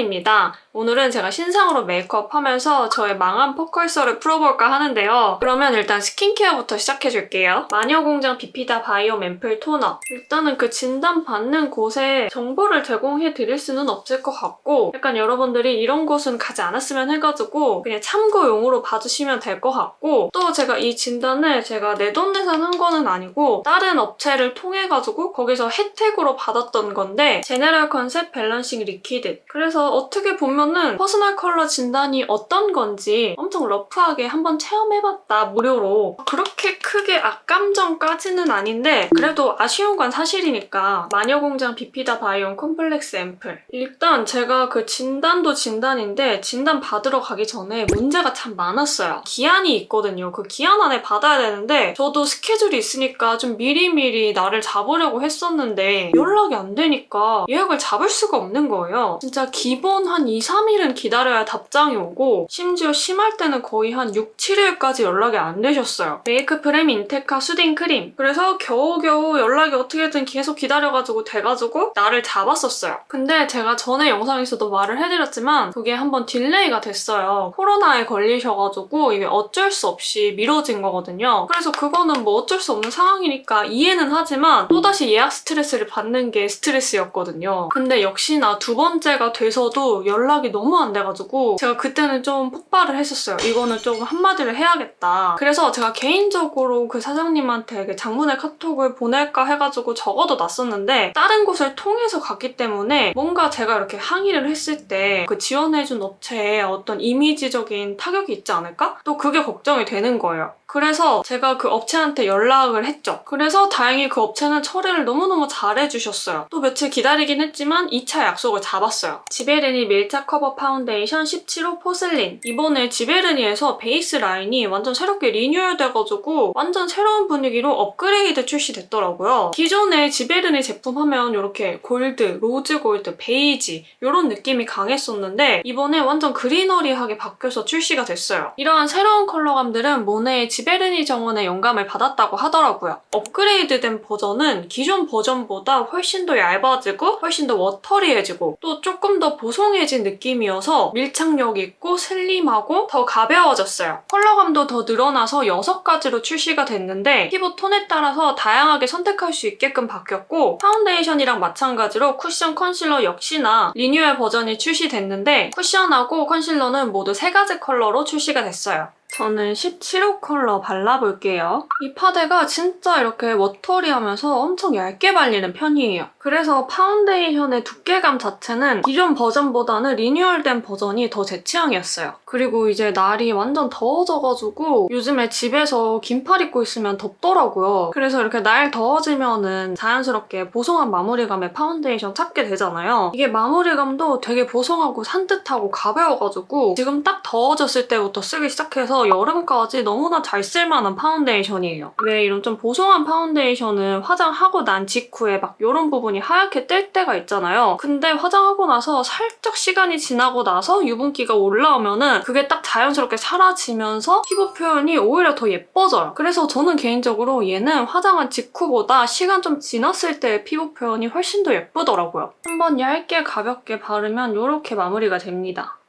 평안입니다. 오늘은 제가 신상으로 메이크업 하면서 저의 망한 포컬서를 풀어볼까 하는데요. 그러면 일단 스킨케어부터 시작해줄게요. 마녀공장 비피다 바이오 앰플 토너. 일단은 그 진단 받는 곳에 정보를 제공해 드릴 수는 없을 것 같고 약간 여러분들이 이런 곳은 가지 않았으면 해가지고 그냥 참고용으로 봐주시면 될 것 같고 또 제가 이 진단을 제가 내돈내산 한 거는 아니고 다른 업체를 통해가지고 거기서 혜택으로 받았던 건데 제네럴 컨셉 밸런싱 리퀴드 그래서 어떻게 보면 은 퍼스널 컬러 진단이 어떤 건지 엄청 러프하게 한번 체험해봤다 무료로. 그렇게 크게 악감정까지는 아닌데 그래도 아쉬운 건 사실이니까. 마녀공장 비피다 바이온 콤플렉스 앰플. 일단 제가 그 진단도 진단인데 진단 받으러 가기 전에 문제가 참 많았어요. 기한이 있거든요. 그 기한 안에 받아야 되는데 저도 스케줄이 있으니까 좀 미리미리 날을 잡으려고 했었는데 연락이 안 되니까 예약을 잡을 수가 없는 거예요. 진짜 기본 한 2, 3일은 기다려야 답장이 오고 심지어 심할 때는 거의 한 6, 7일까지 연락이 안 되셨어요. 메이크 프렘 인테카 수딩 크림. 그래서 겨우겨우 연락이 어떻게든 계속 기다려가지고 돼가지고 날을 잡았었어요. 근데 제가 전에 영상에서도 말을 해드렸지만 그게 한번 딜레이가 됐어요. 코로나에 걸리셔가지고 이게 어쩔 수 없이 미뤄진 거거든요. 그래서 그거는 뭐 어쩔 수 없는 상황이니까 이해는 하지만 또다시 예약 스트레스를 받는 게 스트레스였거든요. 근데 역시나 두 번째가 돼서도 연락이 너무 안 돼가지고 제가 그때는 좀 폭발을 했었어요. 이거는 좀 한마디를 해야겠다. 그래서 제가 개인적으로 그 사장님한테 그 장문의 카톡을 보낼까 해가지고 적어도 놨었는데 다른 곳을 통해서 갔기 때문에 뭔가 제가 이렇게 항의를 했을 때 그 지원해준 업체에 어떤 이미지적인 타격이 있지 않을까? 또 그게 걱정이 되는 거예요. 그래서 제가 그 업체한테 연락을 했죠. 그래서 다행히 그 업체는 처리를 너무너무 잘해주셨어요. 또 며칠 기다리긴 했지만 2차 약속을 잡았어요. 지베르니 밀착 커버 파운데이션 17호 포슬린. 이번에 지베르니에서 베이스 라인이 완전 새롭게 리뉴얼 돼가지고 완전 새로운 분위기로 업그레이드 출시됐더라고요. 기존에 지베르니 제품 하면 이렇게 골드, 로즈 골드, 베이지 이런 느낌이 강했었는데 이번에 완전 그리너리하게 바뀌어서 출시가 됐어요. 이러한 새로운 컬러감들은 모네의 지 베르니 정원의 영감을 받았다고 하더라고요. 업그레이드된 버전은 기존 버전보다 훨씬 더 얇아지고 훨씬 더 워터리해지고 또 조금 더 보송해진 느낌이어서 밀착력 있고 슬림하고 더 가벼워졌어요. 컬러감도 더 늘어나서 6가지로 출시가 됐는데 피부 톤에 따라서 다양하게 선택할 수 있게끔 바뀌었고 파운데이션이랑 마찬가지로 쿠션 컨실러 역시나 리뉴얼 버전이 출시됐는데 쿠션하고 컨실러는 모두 3가지 컬러로 출시가 됐어요. 저는 17호 컬러 발라볼게요. 이 파데가 진짜 이렇게 워터리하면서 엄청 얇게 발리는 편이에요. 그래서 파운데이션의 두께감 자체는 기존 버전보다는 리뉴얼된 버전이 더 제 취향이었어요. 그리고 이제 날이 완전 더워져가지고 요즘에 집에서 긴팔 입고 있으면 덥더라고요. 그래서 이렇게 날 더워지면은 자연스럽게 보송한 마무리감의 파운데이션 찾게 되잖아요. 이게 마무리감도 되게 보송하고 산뜻하고 가벼워가지고 지금 딱 더워졌을 때부터 쓰기 시작해서 여름까지 너무나 잘 쓸만한 파운데이션이에요. 왜 이런 좀 보송한 파운데이션은 화장하고 난 직후에 막 이런 부분이 하얗게 뜰 때가 있잖아요. 근데 화장하고 나서 살짝 시간이 지나고 나서 유분기가 올라오면은 그게 딱 자연스럽게 사라지면서 피부 표현이 오히려 더 예뻐져요. 그래서 저는 개인적으로 얘는 화장한 직후보다 시간 좀 지났을 때의 피부 표현이 훨씬 더 예쁘더라고요. 한번 얇게 가볍게 바르면 이렇게 마무리가 됩니다.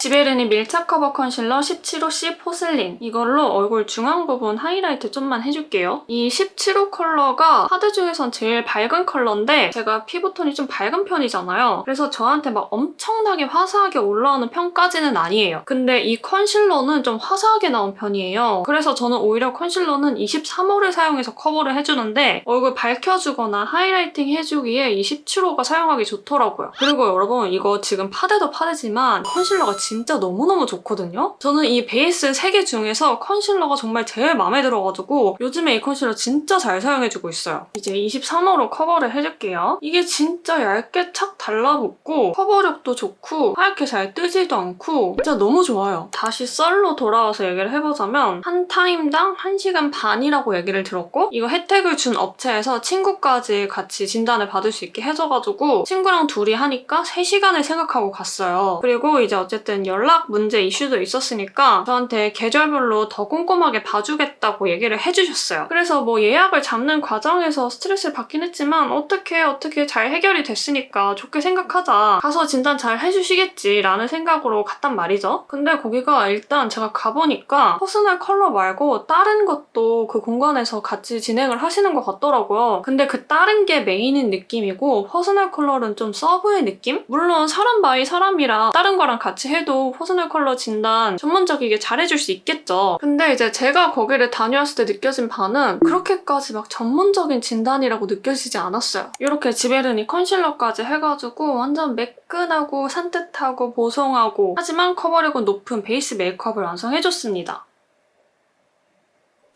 지베르니 밀착 커버 컨실러 17호C 포슬린 이걸로 얼굴 중앙 부분 하이라이트 좀만 해줄게요. 이 17호 컬러가 파데 중에선 제일 밝은 컬러인데 제가 피부톤이 좀 밝은 편이잖아요. 그래서 저한테 막 엄청나게 화사하게 올라오는 편까지는 아니에요. 근데 이 컨실러는 좀 화사하게 나온 편이에요. 그래서 저는 오히려 컨실러는 23호를 사용해서 커버를 해주는데 얼굴 밝혀주거나 하이라이팅 해주기에 이 17호가 사용하기 좋더라고요. 그리고 여러분 이거 지금 파데도 파데지만 컨실러가 진짜 너무너무 좋거든요? 저는 이 베이스 3개 중에서 컨실러가 정말 제일 마음에 들어가지고 요즘에 이 컨실러 진짜 잘 사용해주고 있어요. 이제 23호로 커버를 해줄게요. 이게 진짜 얇게 착 달라붙고 커버력도 좋고 하얗게 잘 뜨지도 않고 진짜 너무 좋아요. 다시 썰로 돌아와서 얘기를 해보자면 한 타임당 1시간 반이라고 얘기를 들었고 이거 혜택을 준 업체에서 친구까지 같이 진단을 받을 수 있게 해줘가지고 친구랑 둘이 하니까 3시간을 생각하고 갔어요. 그리고 이제 어쨌든 많은 연락 문제 이슈도 있었으니까 저한테 계절별로 더 꼼꼼하게 봐주겠다고 얘기를 해주셨어요. 그래서 뭐 예약을 잡는 과정에서 스트레스를 받긴 했지만 어떻게 어떻게 잘 해결이 됐으니까 좋게 생각하자. 가서 진단 잘 해주시겠지라는 생각으로 갔단 말이죠. 근데 거기가 일단 제가 가보니까 퍼스널 컬러 말고 다른 것도 그 공간에서 같이 진행을 하시는 것 같더라고요. 근데 그 다른 게 메인인 느낌이고 퍼스널 컬러는 좀 서브의 느낌? 물론 사람 바이 사람이라 다른 거랑 같이 해도 퍼스널 컬러 진단 전문적이게 잘해줄 수 있겠죠. 근데 이제 제가 거기를 다녀왔을 때 느껴진 바는 그렇게까지 막 전문적인 진단이라고 느껴지지 않았어요. 이렇게 지베르니 컨실러까지 해가지고 완전 매끈하고 산뜻하고 보송하고 하지만 커버력은 높은 베이스 메이크업을 완성해줬습니다.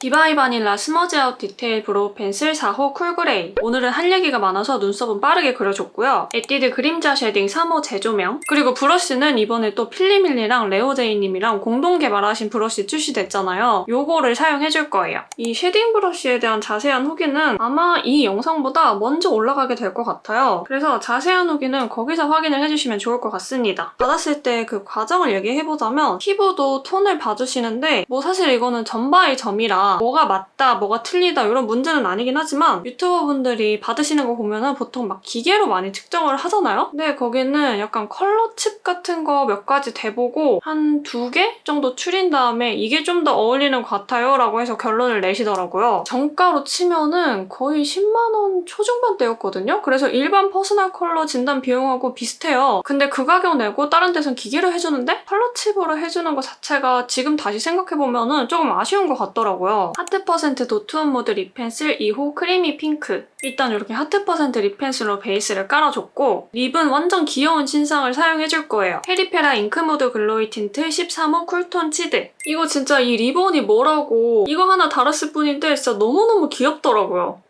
디바이 바닐라 스머지 아웃 디테일 브로우 펜슬 4호 쿨그레이 오늘은 할 얘기가 많아서 눈썹은 빠르게 그려줬고요. 에뛰드 그림자 쉐딩 3호 재조명 그리고 브러쉬는 이번에 또 필리밀리랑 레오제이님이랑 공동 개발하신 브러쉬 출시됐잖아요. 요거를 사용해줄 거예요. 이 쉐딩 브러쉬에 대한 자세한 후기는 아마 이 영상보다 먼저 올라가게 될 것 같아요. 그래서 자세한 후기는 거기서 확인을 해주시면 좋을 것 같습니다. 받았을 때 그 과정을 얘기해보자면 피부도 톤을 봐주시는데 뭐 사실 이거는 전바의 점이라 뭐가 맞다, 뭐가 틀리다 이런 문제는 아니긴 하지만 유튜버 분들이 받으시는 거 보면은 보통 막 기계로 많이 측정을 하잖아요? 근데 거기는 약간 컬러 칩 같은 거 몇 가지 대보고 한 두 개 정도 추린 다음에 이게 좀 더 어울리는 것 같아요 라고 해서 결론을 내시더라고요. 정가로 치면은 거의 10만원 초중반대였거든요? 그래서 일반 퍼스널 컬러 진단 비용하고 비슷해요. 근데 그 가격 내고 다른 데선 기계로 해주는데 컬러 칩으로 해주는 것 자체가 지금 다시 생각해보면은 조금 아쉬운 것 같더라고요. 하트 퍼센트 도트온 모드 립 펜슬 2호 크리미 핑크. 일단 이렇게 하트 퍼센트 립 펜슬로 베이스를 깔아줬고 립은 완전 귀여운 신상을 사용해줄 거예요. 페리페라 잉크 모드 글로이 틴트 13호 쿨톤 치드. 이거 진짜 이 리본이 뭐라고 이거 하나 달았을 뿐인데 진짜 너무너무 귀엽더라고요.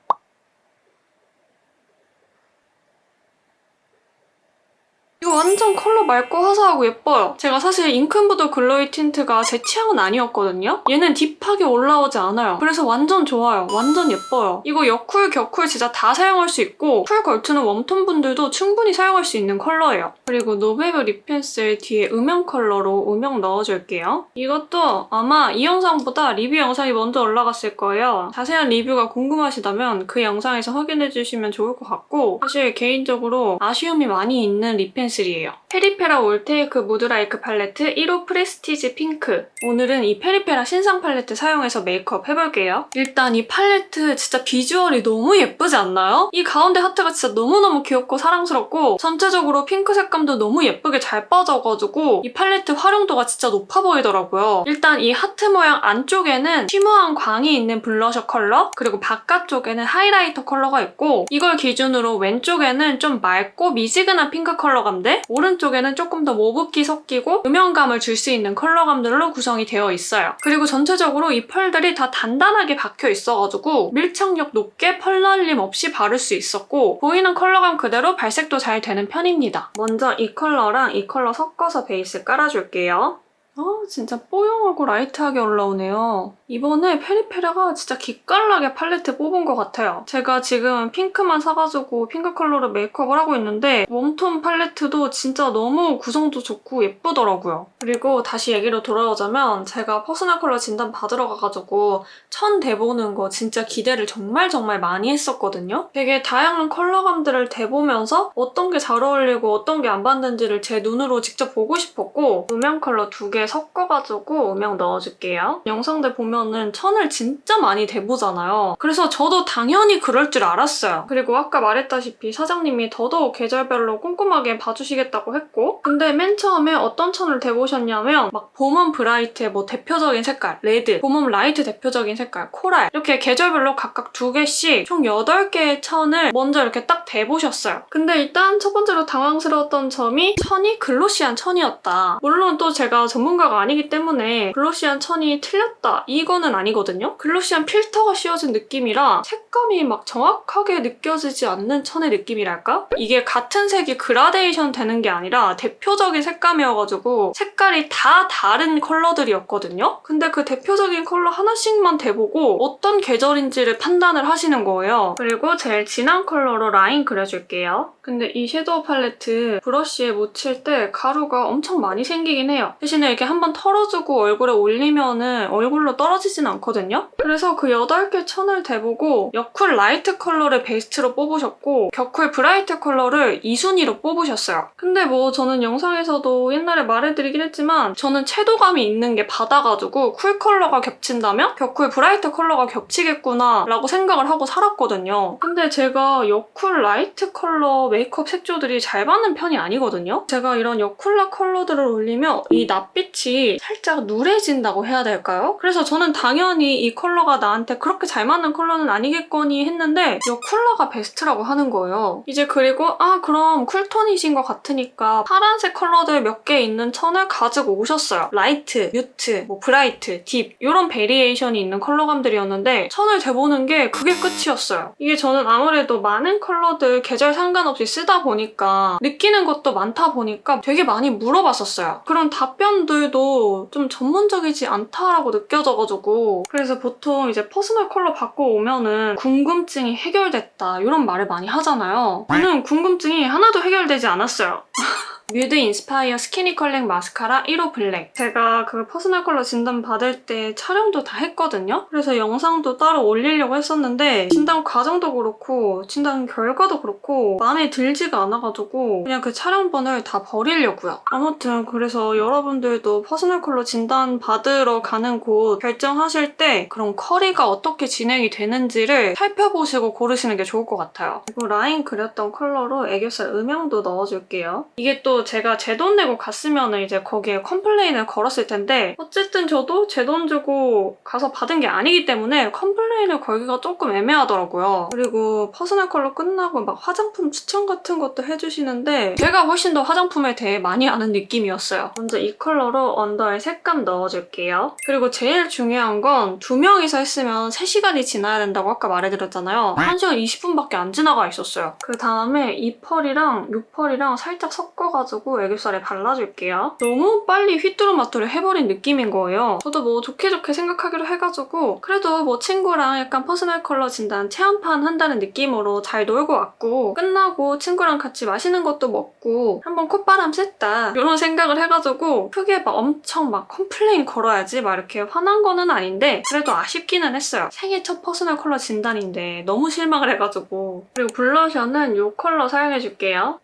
이거 완전 컬러 맑고 화사하고 예뻐요. 제가 사실 잉크무드 글로이 틴트가 제 취향은 아니었거든요. 얘는 딥하게 올라오지 않아요. 그래서 완전 좋아요. 완전 예뻐요. 이거 여쿨, 격쿨 진짜 다 사용할 수 있고 쿨 걸투는 웜톤 분들도 충분히 사용할 수 있는 컬러예요. 그리고 노베브 립 펜슬 뒤에 음영 컬러로 음영 넣어줄게요. 이것도 아마 이 영상보다 리뷰 영상이 먼저 올라갔을 거예요. 자세한 리뷰가 궁금하시다면 그 영상에서 확인해주시면 좋을 것 같고 사실 개인적으로 아쉬움이 많이 있는 립 펜슬 이에요. 페리페라 올테이크 무드라이크 팔레트 1호 프레스티지 핑크. 오늘은 이 페리페라 신상 팔레트 사용해서 메이크업 해볼게요. 일단 이 팔레트 진짜 비주얼이 너무 예쁘지 않나요? 이 가운데 하트가 진짜 너무너무 귀엽고 사랑스럽고 전체적으로 핑크 색감도 너무 예쁘게 잘 빠져가지고 이 팔레트 활용도가 진짜 높아 보이더라고요. 일단 이 하트 모양 안쪽에는 쉬머한 광이 있는 블러셔 컬러 그리고 바깥쪽에는 하이라이터 컬러가 있고 이걸 기준으로 왼쪽에는 좀 맑고 미지근한 핑크 컬러감 들 오른쪽에는 조금 더 모브기 섞이고 음영감을 줄 수 있는 컬러감들로 구성이 되어 있어요. 그리고 전체적으로 이 펄들이 다 단단하게 박혀 있어가지고 밀착력 높게 펄 날림 없이 바를 수 있었고 보이는 컬러감 그대로 발색도 잘 되는 편입니다. 먼저 이 컬러랑 이 컬러 섞어서 베이스 깔아줄게요. 어, 진짜 뽀용하고 라이트하게 올라오네요. 이번에 페리페라가 진짜 기깔나게 팔레트 뽑은 것 같아요. 제가 지금 핑크만 사가지고 핑크 컬러로 메이크업을 하고 있는데 웜톤 팔레트도 진짜 너무 구성도 좋고 예쁘더라고요. 그리고 다시 얘기로 돌아오자면 제가 퍼스널 컬러 진단 받으러 가가지고 천 대보는 거 진짜 기대를 정말 정말 많이 했었거든요. 되게 다양한 컬러감들을 대보면서 어떤 게 잘 어울리고 어떤 게안 받는지를 제 눈으로 직접 보고 싶었고 음영 컬러 두개 섞어가지고 음영 넣어줄게요. 영상들 보면은 천을 진짜 많이 대보잖아요. 그래서 저도 당연히 그럴 줄 알았어요. 그리고 아까 말했다시피 사장님이 더더욱 계절별로 꼼꼼하게 봐주시겠다고 했고 근데 맨 처음에 어떤 천을 대보셨냐면 막 봄은 브라이트의 뭐 대표적인 색깔 레드, 봄은 라이트 대표적인 색깔 코랄 이렇게 계절별로 각각 두 개씩 총 8개의 천을 먼저 이렇게 딱 대보셨어요. 근데 일단 첫 번째로 당황스러웠던 점이 천이 글로시한 천이었다. 물론 또 제가 전문 전문가가 아니기 때문에 글로시한 천이 틀렸다 이거는 아니거든요. 글로시한 필터가 씌워진 느낌이라 색감이 막 정확하게 느껴지지 않는 천의 느낌이랄까? 이게 같은 색이 그라데이션 되는 게 아니라 대표적인 색감이어가지고 색깔이 다 다른 컬러들이었거든요. 근데 그 대표적인 컬러 하나씩만 대보고 어떤 계절인지를 판단을 하시는 거예요. 그리고 제일 진한 컬러로 라인 그려줄게요. 근데 이 섀도우 팔레트 브러쉬에 묻힐 때 가루가 엄청 많이 생기긴 해요. 대신에 이렇게 한번 털어주고 얼굴에 올리면은 얼굴로 떨어지진 않거든요. 그래서 그 8개 천을 대보고 여쿨 라이트 컬러를 베이스로 뽑으셨고 격쿨 브라이트 컬러를 2순위로 뽑으셨어요. 근데 뭐 저는 영상에서도 옛날에 말해드리긴 했지만 저는 채도감이 있는 게 받아가지고 쿨 컬러가 겹친다면 격쿨 브라이트 컬러가 겹치겠구나 라고 생각을 하고 살았거든요. 근데 제가 여쿨 라이트 컬러 메이크업 색조들이 잘 받는 편이 아니거든요. 제가 이런 여쿨라 컬러들을 올리면 이 낯빛 이 살짝 누래진다고 해야 될까요? 그래서 저는 당연히 이 컬러가 나한테 그렇게 잘 맞는 컬러는 아니겠거니 했는데 여쿨라가 베스트라고 하는 거예요. 이제 그리고 아 그럼 쿨톤이신 것 같으니까 파란색 컬러들 몇 개 있는 천을 가지고 오셨어요. 라이트, 뮤트, 뭐 브라이트, 딥 이런 베리에이션이 있는 컬러감들이었는데 천을 대보는 게 그게 끝이었어요. 이게 저는 아무래도 많은 컬러들 계절 상관없이 쓰다 보니까 느끼는 것도 많다 보니까 되게 많이 물어봤었어요. 그런 답변들 도 좀 전문적이지 않다라고 느껴져가지고 그래서 보통 이제 퍼스널 컬러 받고 오면은 궁금증이 해결됐다 이런 말을 많이 하잖아요. 저는 궁금증이 하나도 해결되지 않았어요. 뮤드 인스파이어 스키니 컬렉 마스카라 1호 블랙. 제가 그 퍼스널 컬러 진단 받을 때 촬영도 다 했거든요. 그래서 영상도 따로 올리려고 했었는데 진단 과정도 그렇고 진단 결과도 그렇고 마음에 들지가 않아가지고 그냥 그 촬영본을 다 버리려고요. 아무튼 그래서 여러분들도 퍼스널 컬러 진단 받으러 가는 곳 결정하실 때 그런 컬이가 어떻게 진행이 되는지를 살펴보시고 고르시는 게 좋을 것 같아요. 그리고 라인 그렸던 컬러로 애교살 음영도 넣어줄게요. 이게 또 제가 제 돈 내고 갔으면 이제 거기에 컴플레인을 걸었을 텐데 어쨌든 저도 제 돈 주고 가서 받은 게 아니기 때문에 컴플레인을 걸기가 조금 애매하더라고요. 그리고 퍼스널 컬러 끝나고 막 화장품 추천 같은 것도 해주시는데 제가 훨씬 더 화장품에 대해 많이 아는 느낌이었어요. 먼저 이 컬러로 언더에 색감 넣어줄게요. 그리고 제일 중요한 건 두 명이서 했으면 3시간이 지나야 된다고 아까 말해드렸잖아요. 1시간 20분밖에 안 지나가 있었어요. 그 다음에 이 펄이랑 이 펄이랑 살짝 섞어가지고 애교살에 발라줄게요. 너무 빨리 휘뚜루마뚜루 해버린 느낌인 거예요. 저도 뭐 좋게 좋게 생각하기로 해가지고 그래도 뭐 친구랑 약간 퍼스널 컬러 진단 체험판 한다는 느낌으로 잘 놀고 왔고 끝나고 친구랑 같이 맛있는 것도 먹고 한번 콧바람 쐈다 이런 생각을 해가지고 크게 막 엄청 막 컴플레인 걸어야지 막 이렇게 화난 거는 아닌데 그래도 아쉽기는 했어요. 생애 첫 퍼스널 컬러 진단인데 너무 실망을 해가지고 그리고 블러셔는 이 컬러 사용해줄게요.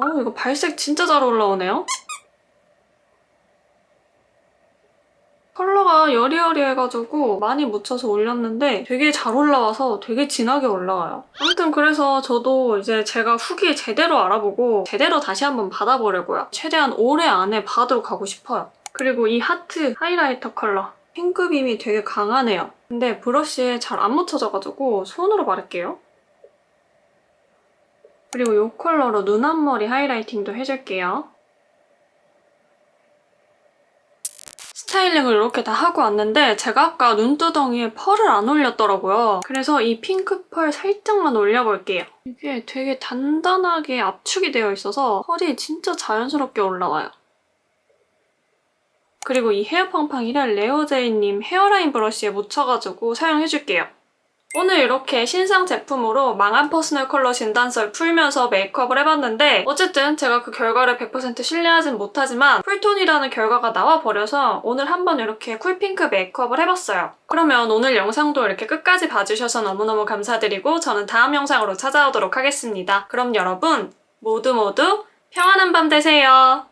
어 이거 발색 진짜 잘 올라오네요. 컬러가 여리여리해가지고 많이 묻혀서 올렸는데 되게 잘 올라와서 되게 진하게 올라와요. 아무튼 그래서 저도 이제 제가 후기 제대로 알아보고 제대로 다시 한번 받아보려고요. 최대한 올해 안에 받으러 가고 싶어요. 그리고 이 하트 하이라이터 컬러 핑크빔이 되게 강하네요. 근데 브러쉬에 잘 안 묻혀져가지고 손으로 바를게요. 그리고 이 컬러로 눈 앞머리 하이라이팅도 해줄게요. 스타일링을 이렇게 다 하고 왔는데 제가 아까 눈두덩이에 펄을 안 올렸더라고요. 그래서 이 핑크 펄 살짝만 올려볼게요. 이게 되게 단단하게 압축이 되어 있어서 펄이 진짜 자연스럽게 올라와요. 그리고 이 헤어팡팡이를 레오제이님 헤어라인 브러쉬에 묻혀가지고 사용해줄게요. 오늘 이렇게 신상 제품으로 망한 퍼스널 컬러 진단서를 풀면서 메이크업을 해봤는데 어쨌든 제가 그 결과를 100% 신뢰하진 못하지만 쿨톤이라는 결과가 나와버려서 오늘 한번 이렇게 쿨핑크 메이크업을 해봤어요. 그러면 오늘 영상도 이렇게 끝까지 봐주셔서 너무너무 감사드리고 저는 다음 영상으로 찾아오도록 하겠습니다. 그럼 여러분 모두 모두 평안한 밤 되세요.